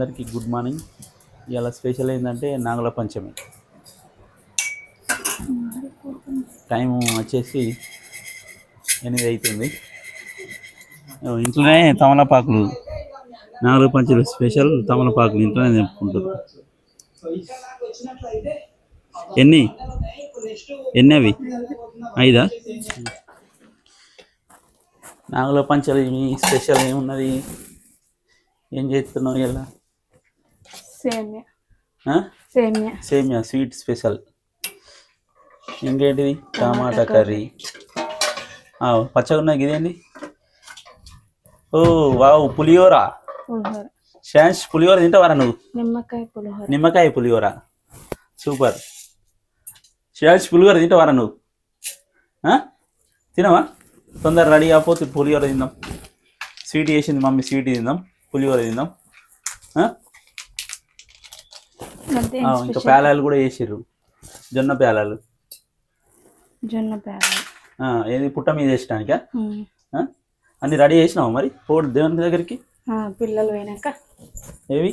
అందరికీ good morning. ఇవాళ special ఏంటంటే నాగుల పంచమి. టైం వచ్చేసి ఎనిమిది అవుతుంది ఇంట్లోనే తమలపాకులు. నాగుల పంచమి స్పెషల్ తమలపాకులు ఇంట్లోనే తెంపుకుంటారు. ఎన్ని? ఎన్ని అవి ఐదా? నాగుల పంచమి స్పెషల్ ఏమున్నది? ఏం చేస్తున్నావు ఇలా సేమ్యా. సేమ్యా. సేమియా స్వీట్ స్పెషల్. ఇంకేంటిది? Tomato curry. పచ్చగా ఉన్నది ఇదేంటి ఓ వావ్ పులిహోర. షాన్స్ పులిహోర తింటావారా నువ్వు? నిమ్మకాయ పులిహోర. నిమ్మకాయ పులిహోర. సూపర్. షాన్స్ పులిహోర తింటావారా నువ్వు? తినవా? తొందర రెడీ కాకపోతే పులిహోర తిందాం. స్వీట్ చేసింది మమ్మీ స్వీట్ తిందాం. పులిహోర తిందాం. ఇంకా పేలాలు కూడా వేసిర్రు. జొన్న పేలాలు జొన్న ఆ, ఏది పుట్ట మీద వేసడానికా? అన్ని రెడీ చేసినావా మరి? పోడు దేవుని దగ్గరికి? పిల్లలు పోయినాక. ఏవి?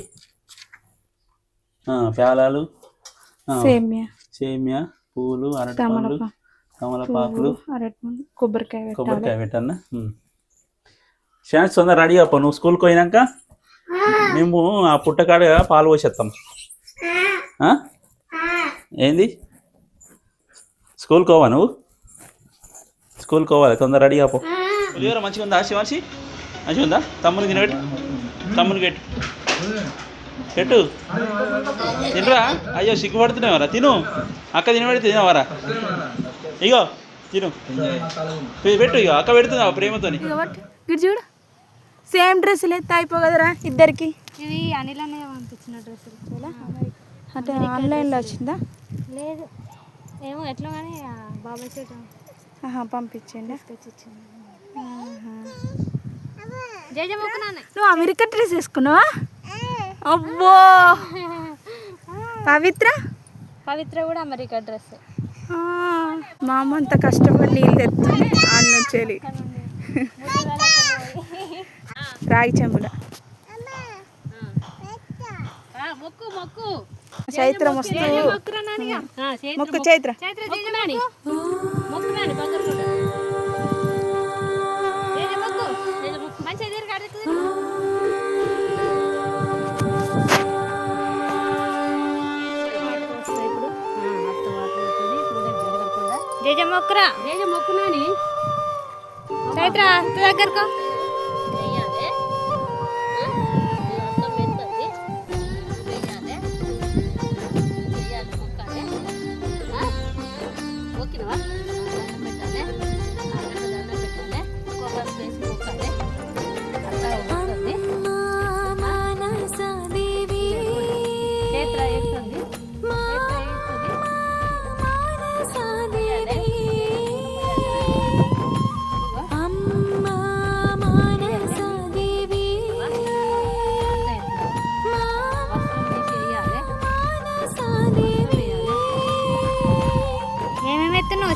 ఆ, పేలాలు సేమ్యా. సేమియా పూలు అరటిపండ్లు తమలపాకు తమలపాకులు. కొబ్బరికాయ కొబ్బరికాయ పెట్టన్నా తొందర రెడీ అప్ప నువ్వు స్కూల్కి పోయినాక మేము ఆ పుట్టకాడ పాలు పోసేస్తాం? ఏంది? స్కూల్కి పోవా నువ్వు? స్కూల్కి పోవాలి తొందర రెడీ అప్పో పులిహోర మంచిగా ఉందా శివాన్సి మంచిగా ఉందా? తమ్ముని తినబెట్టు. తమ్ముని పెట్టు. పెట్టు. తినరా? అయ్యో సిగ్గుపడుతున్నావారా. తిను. అక్క తినబెడితే తినవారా? ఇగో తిను. పెట్టు ఇగో. అక్క పెడుతుందా ప్రేమతోని? ఇటు చూడు. సేమ్ డ్రెస్సులు ఎత్తే అయిపోగదరా ఇద్దరికి. ఇవి అనిల్ అనే పంపించిన డ్రెస్సులు. అంటే ఆన్లైన్లో వచ్చిందా? లేదు. ఏమో ఎట్లా కానీ బాబాయ్ ఆహా, పంపించండి? నువ్వు అమెరికా డ్రెస్ వేసుకున్నావా? అబ్బో! పవిత్ర? పవిత్ర కూడా అమెరికా డ్రెస్ మా అమ్మ అంత కష్టపడి నీళ్ళు తెస్తుంది ఆడ నుంచి. రాగి చెంబుల. మొక్కు మొక్కు. చైత్రం వస్తూ మొక్కురా మొక్కు చైత్ర చైత్ర. జై జై నాని. మొక్కు. నాని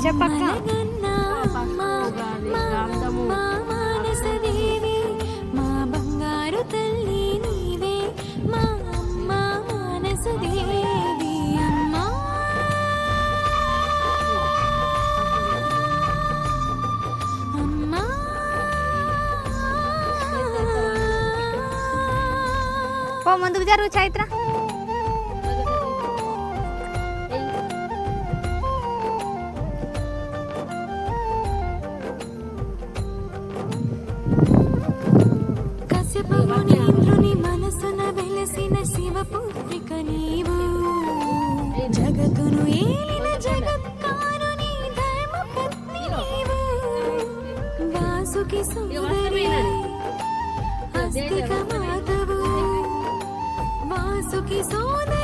చెప్పక్క. ముందుకు జరుగు చైత్ర. ఇంద్రుని మనసున వెలసిన శివపుత్రిక నీవు. జగతును ఏలిన జగత్కారుని ధర్మపత్ని నీవు. వాసుకి సుందరి అస్తిక మాధవు. వాసుకి సోదరి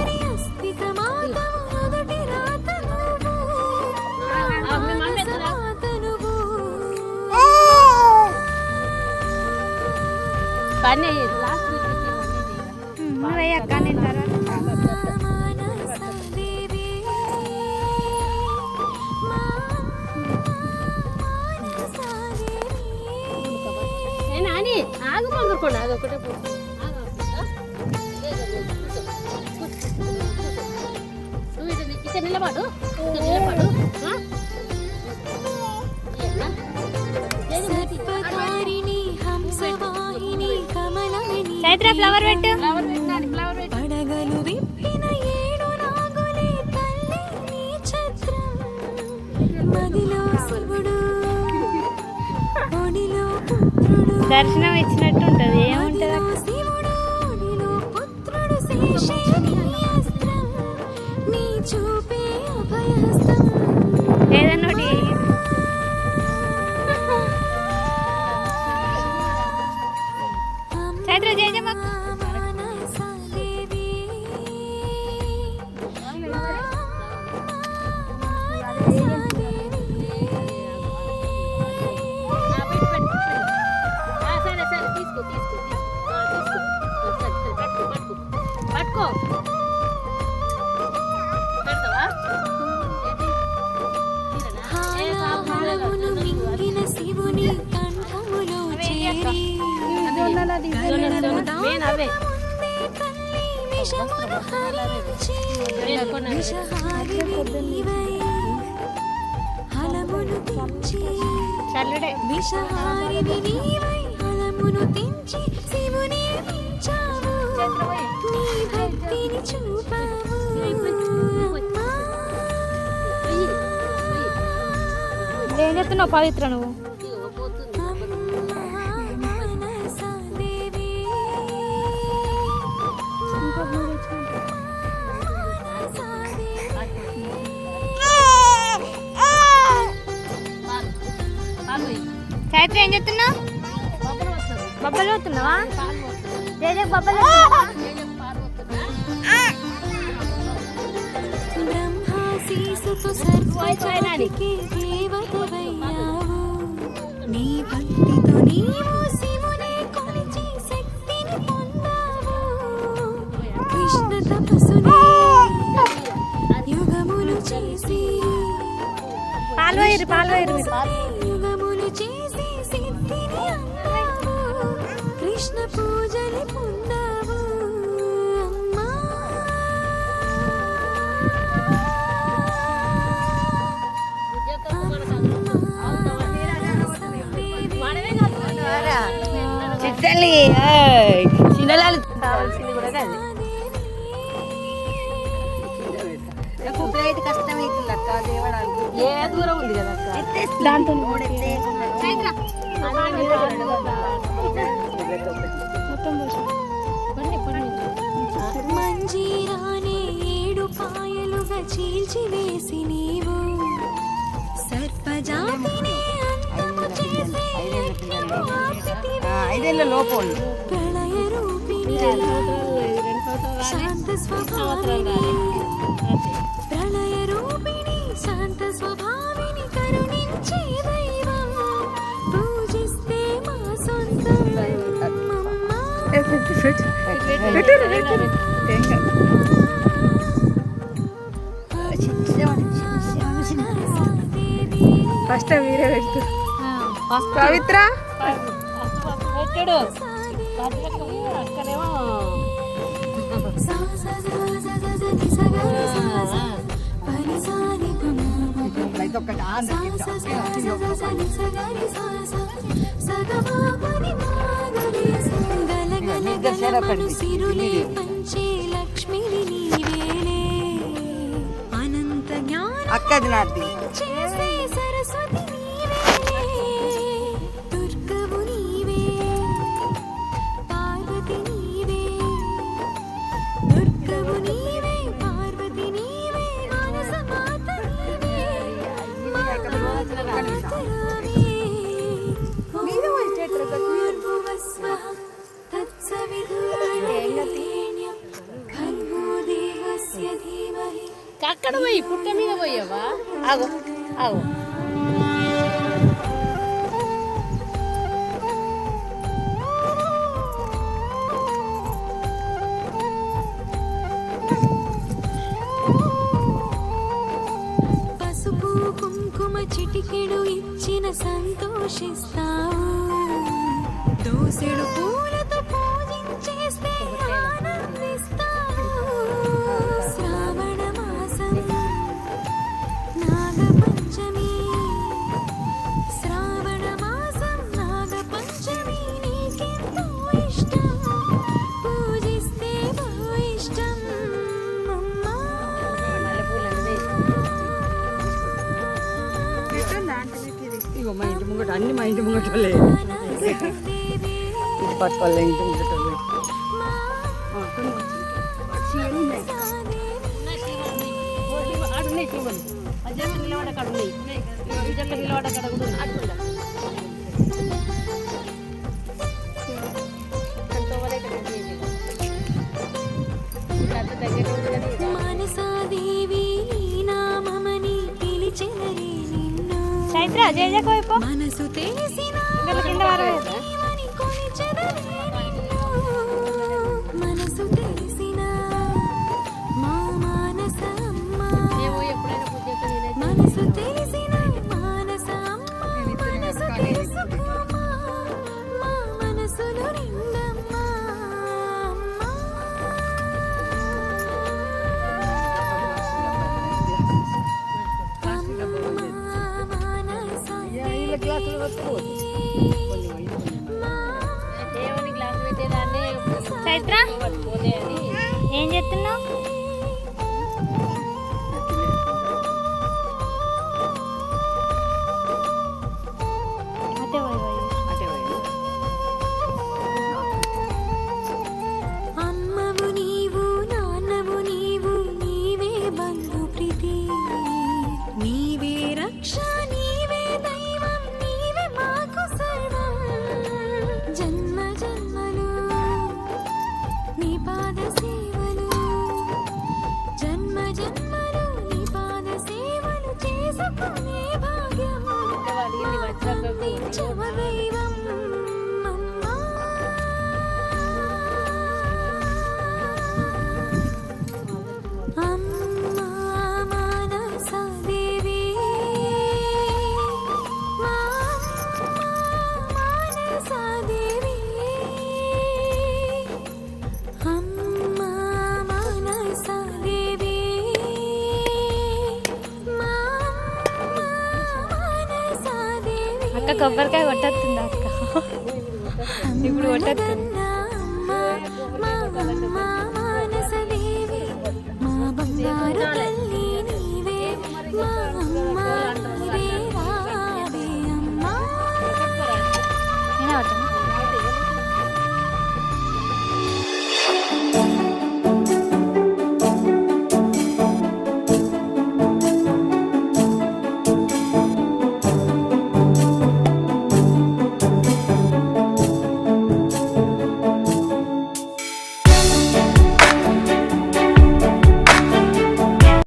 కానీ లాస్ట్ ఆగు పండుకోండి ఆగు ఒకటే నువ్వు ఇటు నిలబడు. చైత్ర ఫ్లవర్ పెట్టు. పడగలు విప్పిన ఏడు నాగులే తల్లి నీ ఛత్రం మదిలో శివుడు ఒడిలో పుత్రుడు. దర్శనం ఇచ్చినట్టు ఉంటది ఏముంటది శివుడు ఒడిలో పుత్రుడు శేషేని Доброе утро, дядя Мак. తెంచి చల్లుడే. విషహారిణి నీవై హలమును తెంచి శివుని మించావు నీ భక్తిని చూపావు ఏం చెప్తున్నావు పవిత్ర నువ్వు? చైత్ర ఏం చెప్తున్నావు బొబ్బలు పోతున్నావా జయ బొబ్బలు నీ భక్తితో నీవు శివుని కొలిచి శక్తిని పొందావు. కృష్ణ తపస్సుని యుగములు చేసి పాల్వయ్యారు పాల్వయ్యారు మీరు. దాంతో మంజీరానే ఏడు పాయలుగా చీల్చివేసి నీవు. సర్పజాతిని అంతము చేసే యజ్ఞము ఆపితివి. ఐదేళ్ళ లోపల ప్రళయ రూపిణి శాంత స్వభావిని. ప్రళయ రూపిణి శాంత స్వభావిని. ఫస్ట్ మీరే పెట్టు పవిత్ర పెట్టాడు అక్కడేమో అనంత జ్ఞాన అక్కది నాటి సరస్వతి అక్కడ పోయి పుట్ట మీద పోయావా? ఆగో ఆగో. అన్ని మా ఇంటి ముంగటోళ్ళే ఇటు పట్టుకోలే ఇంటి ముంగటోళ్ళే మనసాదేవి నిన్ను చైత్ర జేజకు వైపు మనసు తెలిసిన వీళ్ళ కింద మనసు తెలిసిన 再见吧。కొబ్బరికాయ కొట్టద్దు అక్క. ఇప్పుడు కొట్టద్దు మా మా బంగారు తల్లి